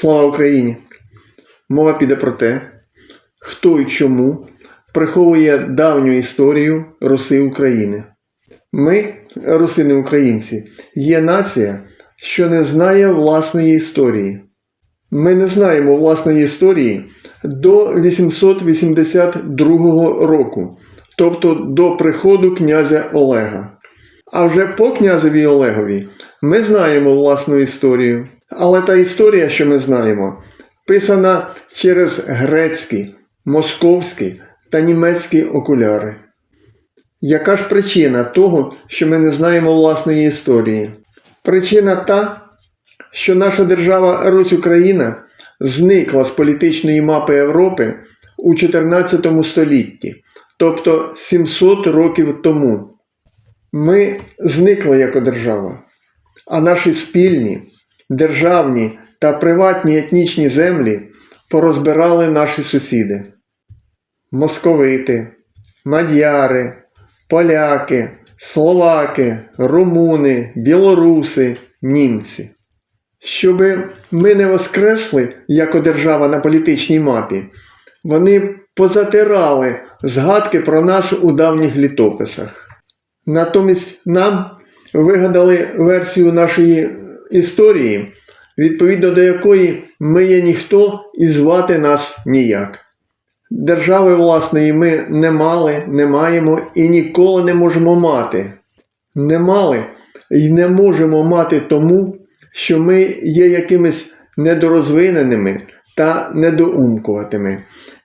Слава Україні! Мова піде про те, хто і чому приховує давню історію Руси України. Ми, русини українці, є нація, що не знає власної історії. Ми не знаємо власної історії до 882 року, тобто до приходу князя Олега. А вже по князеві Олегові ми знаємо власну історію. Але та історія, що ми знаємо, писана через грецькі, московські та німецькі окуляри. Яка ж причина того, що ми не знаємо власної історії? Причина та, що наша держава Русь Україна зникла з політичної мапи Європи у 14 столітті, тобто 700 років тому. Ми зникли як держава, а наші спільні, державні та приватні етнічні землі порозбирали наші сусіди. Московити, мадяри, поляки, словаки, румуни, білоруси, німці. Щоби ми не воскресли як держава на політичній мапі, вони позатирали згадки про нас у давніх літописах. Натомість нам вигадали версію нашої історії, відповідно до якої ми є ніхто і звати нас ніяк. Держави власної ми не мали, не маємо і ніколи не можемо мати. Не мали і не можемо мати тому, що ми є якимись недорозвиненими та недоумкуватими.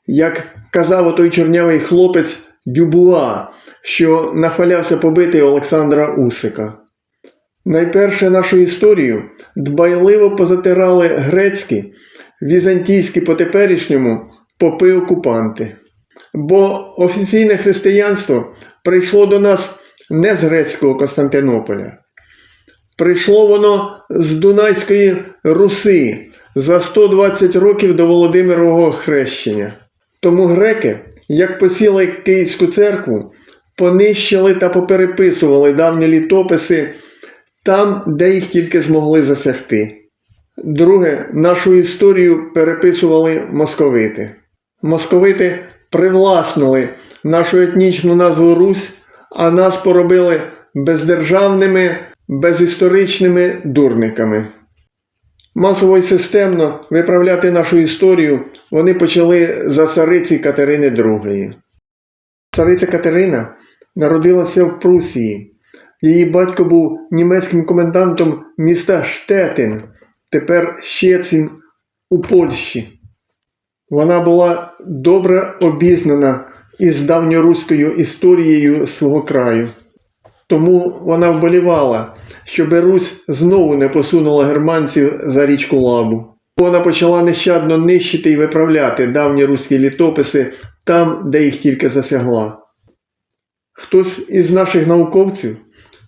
Як казав отой чорнявий хлопець Дюбуа, що нахвалявся побити Олександра Усика. Найперше нашу історію дбайливо позатирали грецькі, візантійські по теперішньому попи окупанти. Бо офіційне християнство прийшло до нас не з грецького Константинополя. Прийшло воно з Дунайської Руси за 120 років до Володимирового хрещення. Тому греки, як посіли Київську церкву, понищили та попереписували давні літописи там, де їх тільки змогли засягти. Друге, нашу історію переписували московити. Московити привласнили нашу етнічну назву Русь, а нас поробили бездержавними, безісторичними дурниками. Масово й системно виправляти нашу історію вони почали за цариці Катерини II. Цариця Катерина народилася в Прусії. Її батько був німецьким комендантом міста Штетин, тепер Щецін у Польщі. Вона була добре обізнана із давньоруською історією свого краю. Тому вона вболівала, щоб Русь знову не посунула германців за річку Лабу. Вона почала нещадно нищити і виправляти давні руські літописи там, де їх тільки засягла. Хтось із наших науковців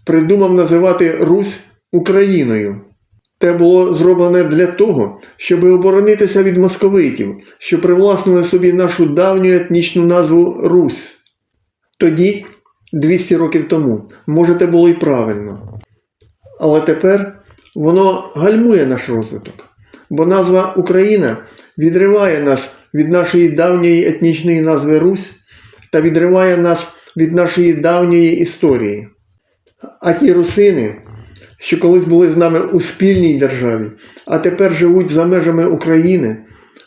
придумав називати Русь Україною. Те було зроблене для того, щоб оборонитися від московитів, що привласнили собі нашу давню етнічну назву Русь. Тоді, 200 років тому, може, те було і правильно. Але тепер воно гальмує наш розвиток, бо назва Україна відриває нас від нашої давньої етнічної назви Русь та відриває нас від нашої давньої історії. А ті русини, що колись були з нами у спільній державі, а тепер живуть за межами України,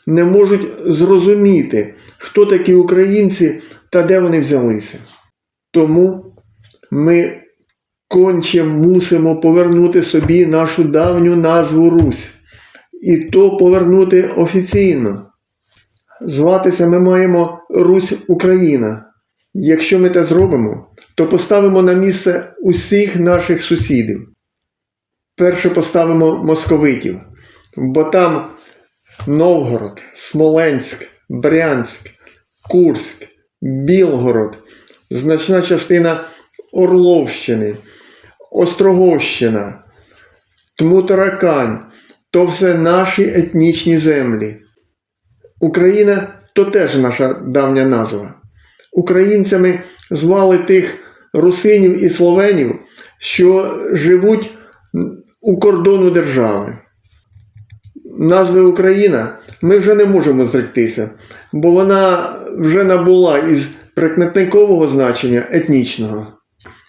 не можуть зрозуміти, хто такі українці та де вони взялися. Тому ми конче мусимо повернути собі нашу давню назву Русь, і то повернути офіційно. Зватися ми маємо Русь Україна. Якщо ми те зробимо, то поставимо на місце усіх наших сусідів. Перше поставимо московитів, бо там Новгород, Смоленськ, Брянськ, Курськ, Білгород, значна частина Орловщини, Острогощина, Тмутаракань то все наші етнічні землі. Україна то теж наша давня назва. Українцями звали тих русинів і словенів, що живуть у кордону держави. назви Україна ми вже не можемо зректися, бо вона вже набула із прикметникового значення етнічного,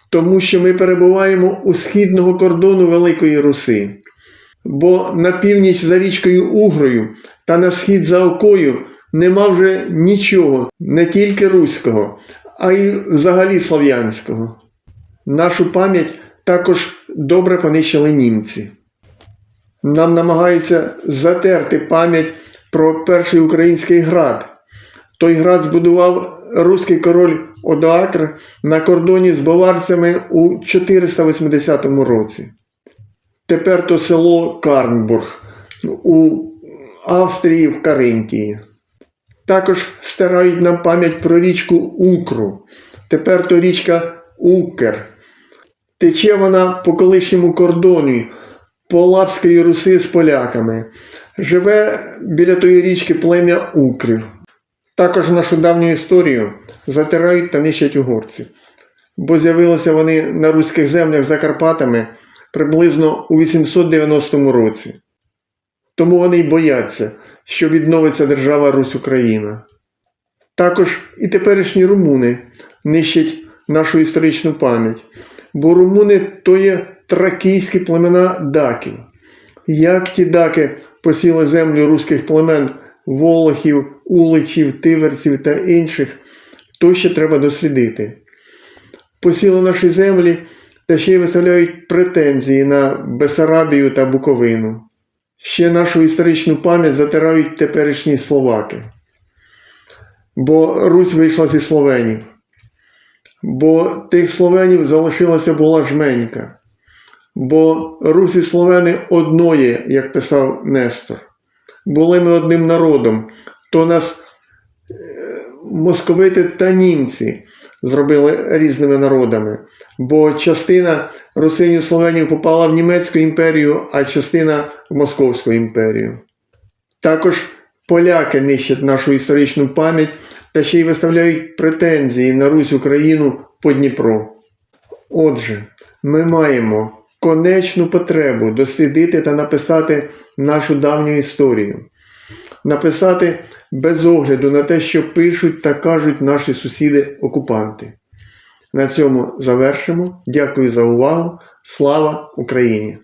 тому що ми перебуваємо у східного кордону Великої Руси. Бо на північ за річкою Угрою та на схід за Окою нема вже нічого, не тільки руського, а й взагалі слов'янського. Нашу пам'ять також добре понищили німці. Нам намагаються затерти пам'ять про перший український град. Той град збудував руський король Одоакр на кордоні з баварцями у 480 році. Тепер то село Карнбург у Австрії в Каринтії. Також стирають нам пам'ять про річку Укру. Тепер то річка Укер. Тече вона по колишньому кордону Полапської Руси з поляками. Живе біля тої річки плем'я Укрів. Також нашу давню історію затирають та нищать угорці, бо з'явилися вони на руських землях за Карпатами приблизно у 890 році. Тому вони й бояться, що відновиться держава Русь Україна. Також і теперішні румуни нищать нашу історичну пам'ять, бо румуни то є тракійські племена даків. Як ті даки посіли землю руських племен Волохів, Уличів, Тиверців та інших, то ще треба дослідити. Посіли наші землі та ще й виставляють претензії на Бесарабію та Буковину. Ще нашу історичну пам'ять затирають теперішні словаки. Бо Русь вийшла зі Словенів. Бо тих словенів залишилася була жменька. Бо Русь і словени одноє, як писав Нестор. Були ми одним народом, то нас е, московити та німці зробили різними народами. Бо частина русинів словенів попала в Німецьку імперію, а частина в Московську імперію. Також поляки нищать нашу історичну пам'ять та ще й виставляють претензії на Русь Україну по Дніпру. Отже, ми маємо конечну потребу дослідити та написати нашу давню історію, написати без огляду на те, що пишуть та кажуть наші сусіди-окупанти. На цьому завершимо. Дякую за увагу. Слава Україні!